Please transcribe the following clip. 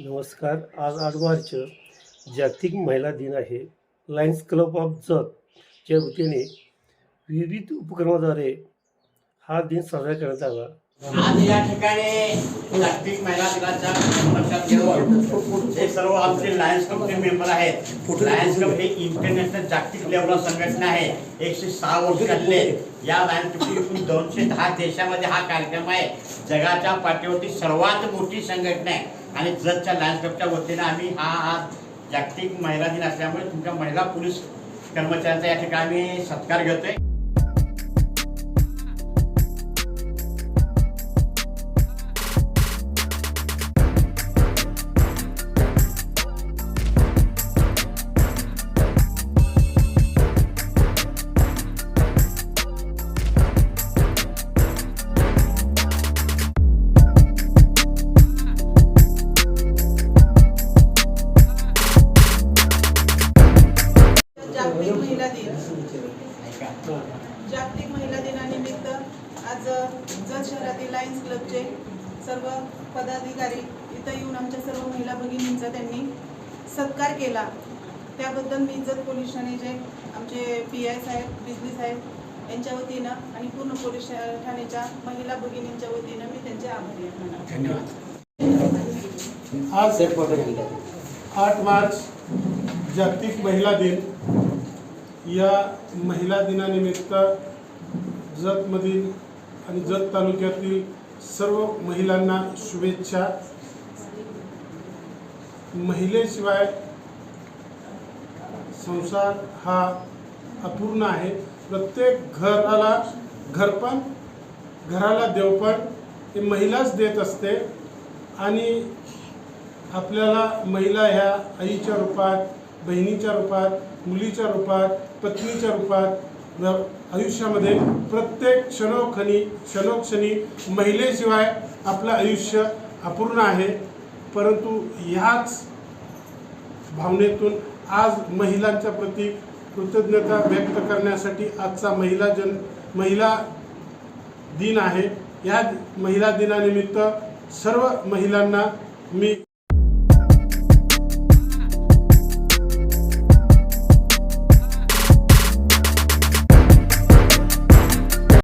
नमस्कार. आज आठ मार्च जागतिक महिला दिन आहे. लायन्स क्लब ऑफ जतच्या वतीने विविध उपक्रमाद्वारे हा दिन साजरा करण्यात आला. आज या ठिकाणी जागतिक महिला दिनाच्या लक्षात घेऊन हे सर्व आमचे लायन्स क्लबचे मेंबर आहेत. लायन्स क्लब हे इंटरनॅशनल जागतिक लेवल संघटना आहे. एकशे सहा वर्ष झालेले या लायन्स क्लबची एकूण दोनशे दहा देशामध्ये हा कार्यक्रम आहे. जगाच्या पाठीवरती सर्वात मोठी संघटना आहे. आणि जतच्या लायन्स क्लबच्या वतीने आम्ही हा आज जागतिक महिला दिन असल्यामुळे तुमच्या महिला पोलीस कर्मचाऱ्यांचा या ठिकाणी आम्ही सत्कार घेतोय. जागतिक महिला दिनानिमित्त आज जत शहरातील लायन्स क्लबचे सर्व पदाधिकारी इथं येऊन आमच्या सर्व महिला भगिनींचा त्यांनी सत्कार केला. त्याबद्दल मी जत पोलीस ठाण्याचे आमचे पी आय साहेब बिजली साहेब यांच्या वतीनं आणि पूर्ण पोलीस ठाण्याच्या महिला भगिनींच्या वतीनं मी त्यांचे आभारी आहे. धन्यवाद. आज आठ मार्च जागतिक महिला दिन. या महिला दिनानिमित्त जतमधील आणि जत तालुक्यातील सर्व महिलांना शुभेच्छा. महिलेशिवाय संसार हा अपूर्ण आहे. प्रत्येक घराला घरपण घराला देवपण हे महिलाच देत असते आणि आपल्याला महिला ह्या आईच्या रूपात बहिणीच्या रूपात मुलीच्या रूपात पत्नीच्या रूपात आयुष्यामध्ये प्रत्येक क्षणोक्षणी क्षणोक्षणी महिलेशिवाय आपलं आयुष्य अपूर्ण आहे. परंतु ह्याच भावनेतून आज महिलांच्या प्रती कृतज्ञता व्यक्त करण्यासाठी आजचा महिला जन महिला दिन आहे. या महिला दिनानिमित्त सर्व महिलांना मी